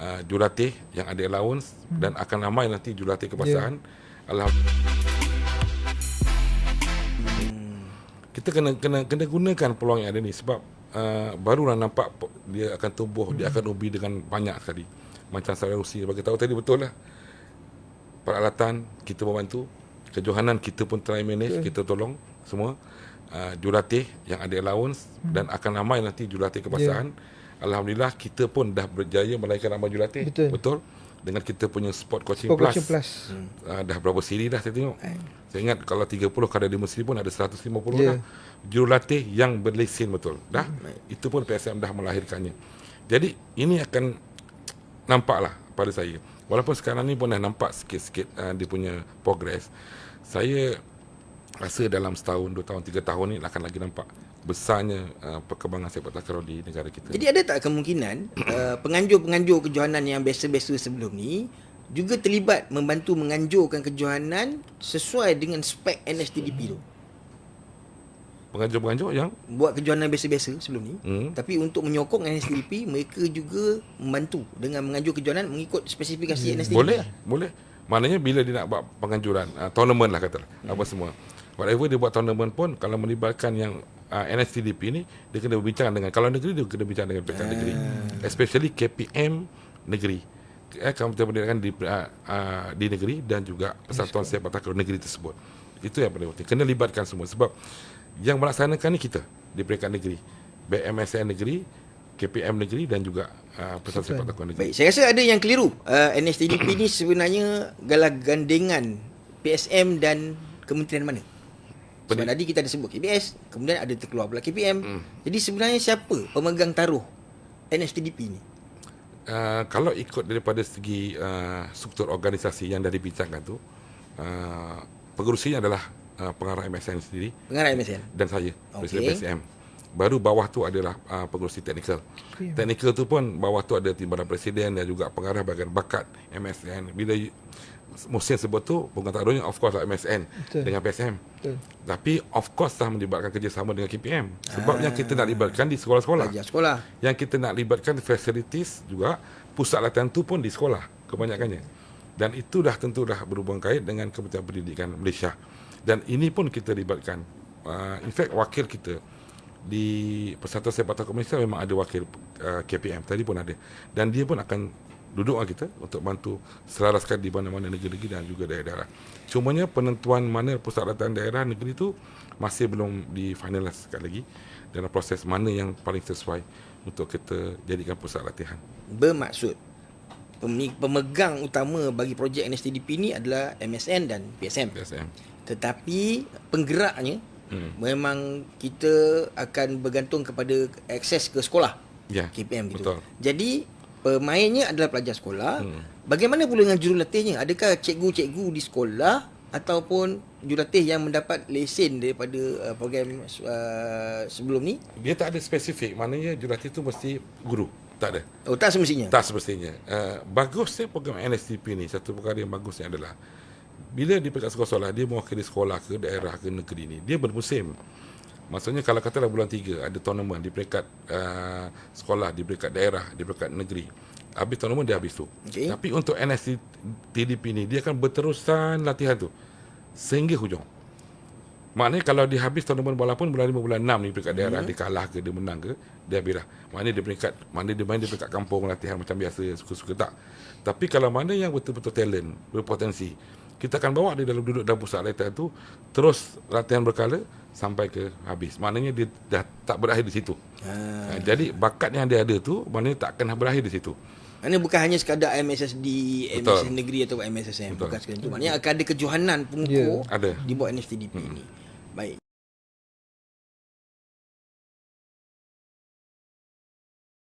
uh, jurulatih yang ada allowance hmm. dan akan ramai nanti jurulatih kebangsaan. Yeah. Alhamdulillah. Hmm. Kita kena kena kena gunakan peluang yang ada ni sebab uh, barulah nampak dia akan tumbuh, hmm. dia akan ubi dengan banyak sekali. Macam saya Rusi bagi tahu tadi betul lah. Peralatan kita membantu, kejohanan kita pun try manage, okay. kita tolong semua. Uh, jurulatih yang ada allowance hmm. dan akan ramai nanti jurulatih kebangsaan. Yeah. Alhamdulillah kita pun dah berjaya melahirkan ramai jurulatih. Betul. Betul. Dengan kita punya sport coaching sport plus. Coaching plus. Hmm. Uh, dah berapa siri dah saya tengok. Eh. Saya ingat kalau 30 kada 5 siri pun ada 150 yeah. dah. Jurulatih yang berlesen betul. Dah. Hmm. Itu pun PSM dah melahirkannya. Jadi ini akan nampaklah pada saya. Walaupun sekarang ni pun dah nampak sikit-sikit uh, dia punya progress. Saya rasa dalam setahun, dua tahun, tiga tahun ni akan lagi nampak besarnya uh, perkembangan sepak takraw di negara kita. Jadi ada tak kemungkinan uh, penganjur-penganjur kejohanan yang biasa-biasa sebelum ni juga terlibat membantu menganjurkan kejohanan sesuai dengan spek NSTDP tu? Penganjur-penganjur yang buat kejohanan biasa-biasa sebelum ni, hmm. tapi untuk menyokong NSTDP mereka juga membantu dengan menganjur kejohanan mengikut spesifikasi hmm. NSTDP. Boleh, lah. boleh. Maknanya bila dia nak buat penganjuran, uh, tournament lah katalah, hmm. apa semua. Whatever dia buat tournament pun kalau melibatkan yang uh, NSTDP ni dia kena berbincang dengan kalau negeri dia kena bincang dengan pihak negeri. Ah. especially KPM negeri. Eh kamu pendidikan di uh, uh, di negeri dan juga persatuan sepak takraw negeri tersebut. Itu yang paling penting. Kena libatkan semua. Sebab yang melaksanakan ni kita di peringkat negeri. BMSN negeri KPM negeri dan juga uh, persatuan sepak takraw negeri. Baik saya rasa ada yang keliru. Uh, NSTDP ni sebenarnya galah gandengan PSM dan kementerian mana sebab tadi kita ada sebut KBS, kemudian ada terkeluar pula KPM. Hmm. Jadi sebenarnya siapa pemegang taruh NSTDP ni? Uh, kalau ikut daripada segi uh, struktur organisasi yang dah dibincangkan tu, uh, pengurusinya adalah uh, pengarah MSN sendiri. Pengarah MSN? Dan saya, okay. Presiden PSM. Baru bawah tu adalah uh, pengurusi teknikal. Okay. Teknikal tu pun bawah tu ada timbalan presiden dan juga pengarah bahagian bakat MSN. Bila musim sebut tu pengantaranya of course lah MSN Betul. dengan PSM. Betul. Tapi of course lah melibatkan kerjasama dengan KPM. Sebab ah. yang kita nak libatkan di sekolah-sekolah. sekolah. Yang kita nak libatkan facilities juga pusat latihan tu pun di sekolah kebanyakannya. Dan itu dah tentu dah berhubung kait dengan Kementerian Pendidikan Malaysia. Dan ini pun kita libatkan. Uh, in fact wakil kita di Persatuan Sepak Takraw Malaysia memang ada wakil uh, KPM tadi pun ada. Dan dia pun akan duduk dengan kita untuk bantu selaraskan di mana-mana negeri-negeri dan juga daerah-daerah. Cumanya penentuan mana pusat latihan daerah negeri itu masih belum di finalize sekali lagi dalam proses mana yang paling sesuai untuk kita jadikan pusat latihan. Bermaksud pemegang utama bagi projek NSTDP ini adalah MSN dan PSM. PSM. Tetapi penggeraknya hmm. memang kita akan bergantung kepada akses ke sekolah. Ya, KPM gitu. Betul. Jadi pemainnya adalah pelajar sekolah. Hmm. Bagaimana pula dengan jurulatihnya? Adakah cikgu-cikgu di sekolah ataupun jurulatih yang mendapat lesen daripada uh, program uh, sebelum ni? Dia tak ada spesifik. Maknanya jurulatih itu mesti guru. Tak ada. Oh, tak semestinya? Tak semestinya. Uh, bagusnya program NSTP ni, satu perkara yang bagusnya adalah bila di peringkat sekolah-sekolah, dia mewakili sekolah ke daerah ke negeri ni, dia bermusim. Maksudnya kalau katalah bulan 3 ada tournament di peringkat uh, sekolah, di peringkat daerah, di peringkat negeri. Habis tournament dia habis tu. Okay. Tapi untuk NSC TDP ni dia akan berterusan latihan tu sehingga hujung. Maknanya kalau dia habis tournament bola pun bulan 5 bulan 6 ni peringkat daerah hmm. dia kalah ke dia menang ke dia habislah. Maknanya dia peringkat mana dia main di peringkat kampung latihan macam biasa suka-suka tak. Tapi kalau mana yang betul-betul talent, berpotensi, kita akan bawa dia dalam duduk dalam pusat latihan tu terus latihan berkala sampai ke habis. Maknanya dia dah tak berakhir di situ. Ha. Jadi bakat yang dia ada tu maknanya tak akan berakhir di situ. Maknanya bukan hanya sekadar MSS di MSS negeri atau MSSM. Betul. Bukan sekadar itu. Maknanya akan ada kejohanan pengukur yeah. ada. di bawah NSTDP hmm. ini.